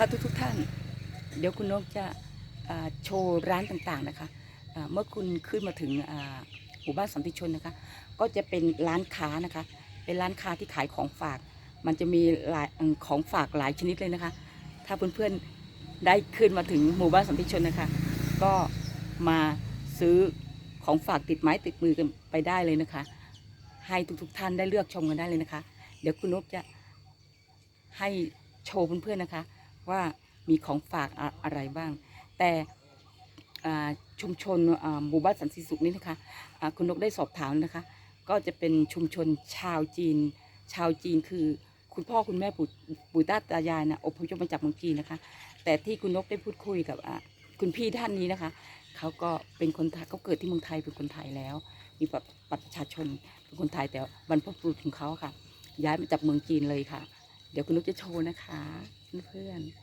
ค่ะทุกทุกท่าน เดี๋ยวคุณนกจะโชว์ร้านต่างๆนะคะเมื่อคุณขึ้นมาถึงหมู่บ้านสันติชนนะคะ ก็จะเป็นร้านค้านะคะ เป็นร้านค้าที่ขายของฝาก มันจะมีหลายของฝากหลายชนิดเลยนะคะ ถ้าเพื่อนๆได้ขึ้นมาถึงหมู่บ้านสันติชนนะคะ ก็มาซื้อของฝากติดไม้ติดมือกันไปได้เลยนะคะ ให้ทุกๆท่านได้เลือกชมกันได้เลยนะคะ เดี๋ยวคุณนกจะให้โชว์เพื่อนๆนะคะ ว่ามีของฝากอะอะไรบ้าง แต่ชุมชนหมู่บ้านสันติสุขนี้นะคะคุณนกได้สอบถามนะคะ ก็จะเป็นชุมชนชาวจีน ชาวจีนคือคุณพ่อคุณแม่ปู่ปู่ตาตายายนะอพยพมาจากเมืองจีนนะคะ แต่ที่คุณนกได้พูดคุยกับคุณพี่ท่านนี้นะคะเขาก็เป็นคนไทยเขาเกิดที่เมืองไทยเป็นคนไทยแล้ว มีบัตรบัตรประชาชนเป็นคนไทยแต่บรรพบุรุษของเขาค่ะ ย้ายมาจากเมืองจีนเลยค่ะ เดี๋ยวคุณนกจะโชว์นะคะ เพื่อนๆ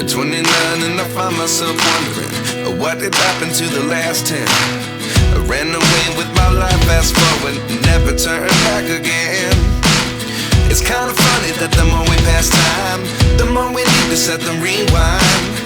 At 29 and I find myself wondering uh, what did happen to the last 10. I ran away with my life, fast forward, never turn back again. It's kind of funny that the more we pass time, the more we need to set them rewind.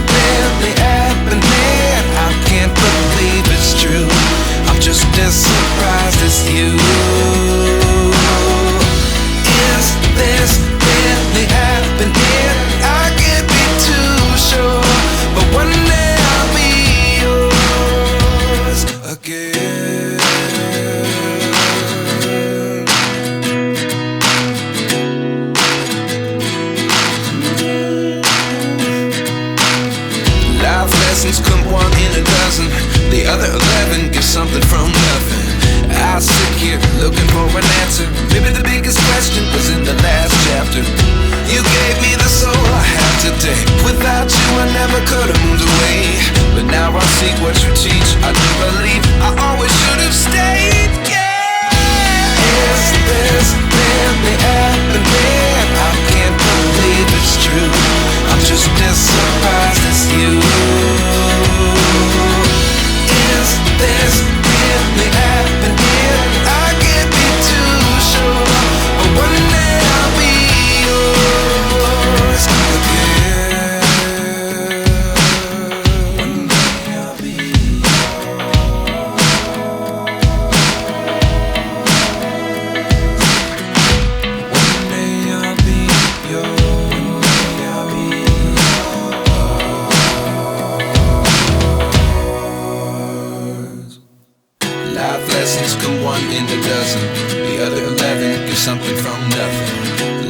one in a dozen. The other eleven give something from nothing.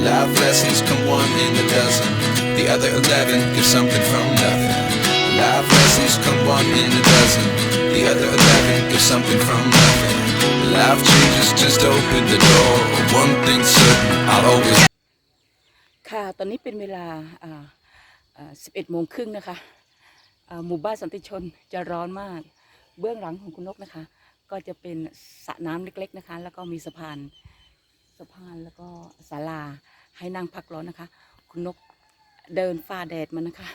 Life lessons come one in a dozen. The other eleven give something from nothing. Life lessons come one in a dozen. The other eleven give something from nothing. Life changes just open the door. One thing's certain, I'll always. ค่ะตอนนี้เป็นเวลา11โมงครึ่งนะคะหมู่บ้านสันติชนจะร้อนมาก เบื้องหลังของคุณนกนะคะ ก็จะเป็นสระน้ำเล็กๆนะคะ แล้วก็มีสะพานสะพานแล้วก็ศาลาให้นั่งพักร้อนนะคะ คุณนกเดินฝ่าแดดมานะคะ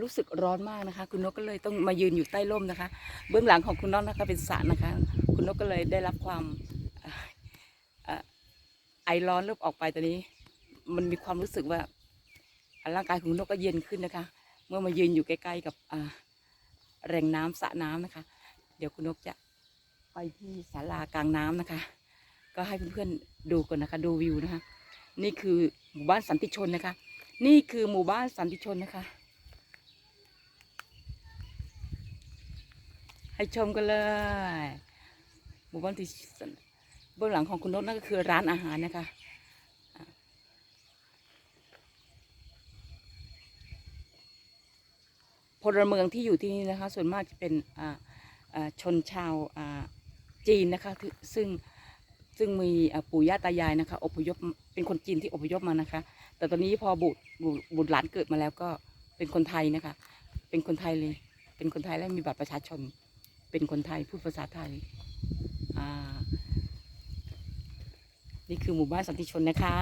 รู้สึกร้อนมากนะคะ คุณนกก็เลยต้องมายืนอยู่ใต้ร่มนะคะ เบื้องหลังของคุณนกนะคะเป็นสระนะคะ คุณนกก็เลยได้รับความออไอร้อนเริ่มออกไปตอนนี้ มันมีความรู้สึกว่าร่างกายของนกก็เย็นขึ้นนะคะ เมื่อมายืนอยู่ใกล้ๆกับแหล่งน้ำสระน้ำนะคะ เดี๋ยวคุณนกจะ ไปที่ศาลากลางน้ำนะคะ ก็ให้เพื่อนๆดูก่อนนะคะ ดูวิวนะคะ นี่คือหมู่บ้านสันติชนนะคะ นี่คือหมู่บ้านสันติชนนะคะ ให้ชมกันเลย หมู่บ้านที่เบื้องหลังของคุณนกนั่นก็คือร้านอาหารนะคะพลเมืองที่อยู่ที่นี่นะคะ ส่วนมากจะเป็นชนชาว จีนนะคะ ซึ่งซึ่งมีปู่ย่าตายายนะคะอพยพเป็นคนจีนที่อพยพมานะคะ แต่ตอนนี้พอบุตรบุตรหลานเกิดมาแล้วก็เป็นคนไทยนะคะ เป็นคนไทยเลย เป็นคนไทยและมีบัตรประชาชน เป็นคนไทยพูดภาษาไทยนี่คือหมู่บ้านสันติชนนะคะ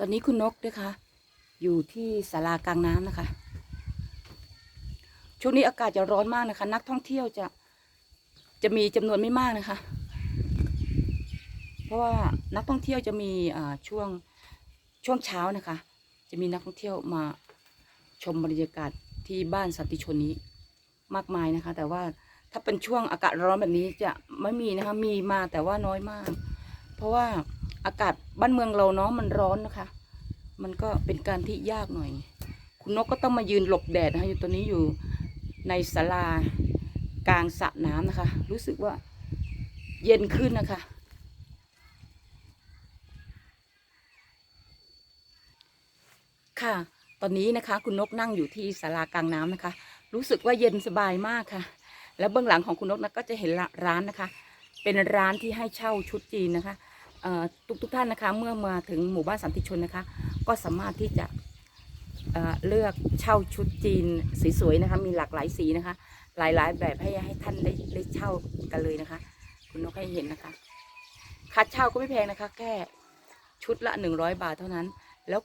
ตอนนี้คุณนกนะคะอยู่ที่ศาลากลางน้ำนะคะ ช่วงนี้อากาศจะร้อนมากนะคะ นักท่องเที่ยวจะจะมีจำนวนไม่มากนะคะ เพราะว่านักท่องเที่ยวจะมีอ่าช่วงช่วงเช้านะคะ จะมีนักท่องเที่ยวมาชมบรรยากาศที่บ้านสันติชนนี้มากมายนะคะ แต่ว่าถ้าเป็นช่วงอากาศร้อนแบบนี้จะไม่มีนะคะ มีมาแต่ว่าน้อยมาก เพราะว่า อากาศบ้านเมืองเราเนาะมันร้อนนะคะ มันก็เป็นการที่ยากหน่อย คุณนกก็ต้องมายืนหลบแดดนะคะอยู่ตัวนี้อยู่ในศาลากลางสระน้ำนะคะ รู้สึกว่าเย็นขึ้นนะคะ ค่ะ ตอนนี้นะคะ คุณนกนั่งอยู่ที่ศาลากลางน้ำนะคะ รู้สึกว่าเย็นสบายมากค่ะ แล้วเบื้องหลังของคุณนกนะก็จะเห็นร้านนะคะ เป็นร้านที่ให้เช่าชุดจีนนะคะ ทุกทุกท่านนะคะ เมื่อมาถึงหมู่บ้านสันติชนนะคะ ก็สามารถที่จะเเลือกเช่าชุดจีนสวยๆนะคะ มีหลากหลายสีนะคะ หลายๆ แบบให้ให้ท่านได้ได้เช่ากันเลยนะคะ คุณนกให้เห็นนะคะค่าเช่าก็ไม่แพงนะคะ แค่ชุดละหนึ่งร้อยบาทเท่านั้น แล้ว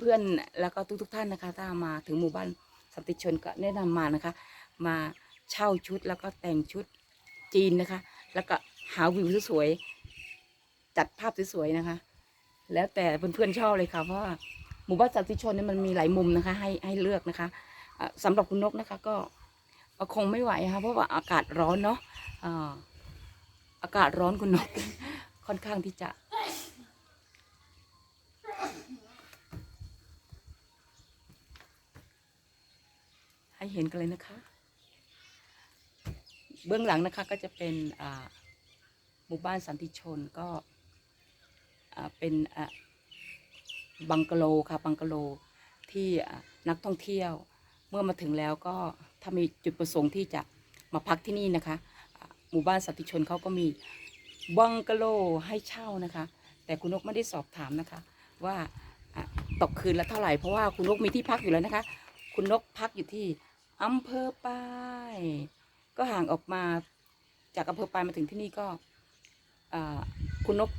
เพื่อนๆแล้วก็ทุกๆท่านนะคะ ถ้ามาถึงหมู่บ้านสันติชนก็แนะนำมานะคะ มาเช่าชุดแล้วก็แต่งชุดจีนนะคะ แล้วก็หาวิวสวยๆ จัดภาพสวยๆนะคะ แล้วแต่เพื่อนๆชอบเลยค่ะเพราะว่าหมู่บ้านสันติชนเนี่ยมันมีหลายมุมนะคะ ให้ให้เลือกนะคะอะสำหรับคุณนกนะคะ ก็คงไม่ไหวค่ะเพราะว่าอากาศร้อนเนาะอากาศร้อนคุณนกค่อนข้างที่จะให้เห็นกันเลยนะคะ เบื้องหลังนะคะก็จะเป็นหมู่บ้านสันติชนก็ เป็นบังกะโลค่ะบังกะโลที่นักท่องเที่ยว เมื่อมาถึงแล้วก็ถ้ามีจุดประสงค์ที่จะมาพักที่นี่นะคะหมู่บ้านสันติชนเขาก็มีบังกะโลให้เช่านะคะ แต่คุณนกไม่ได้สอบถามนะคะ ว่าตกคืนละเท่าไหร่เพราะว่าคุณนกมีที่พักอยู่แล้วนะคะ คุณนกพักอยู่ที่อำเภอปายก็ห่างออกมาจากอำเภอปายมาถึงที่นี่ก็คุณนก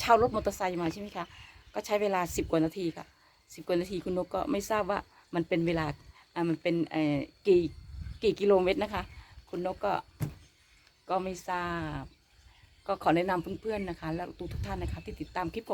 เช่ารถมอเตอร์ไซค์มาใช่ไหมคะก็ใช้เวลาสิบกว่านาทีค่ะสิบกว่านาทีคุณนกก็ไม่ทราบว่ามันเป็นเวลาอ่ามันเป็นเอ่อกี่กี่กิโลเมตรนะคะ คุณนกก็ก็ไม่ทราบ ก็ขอแนะนำเพื่อนๆนะคะ แล้วทุกๆท่านนะคะ ที่ติดตามคลิปของ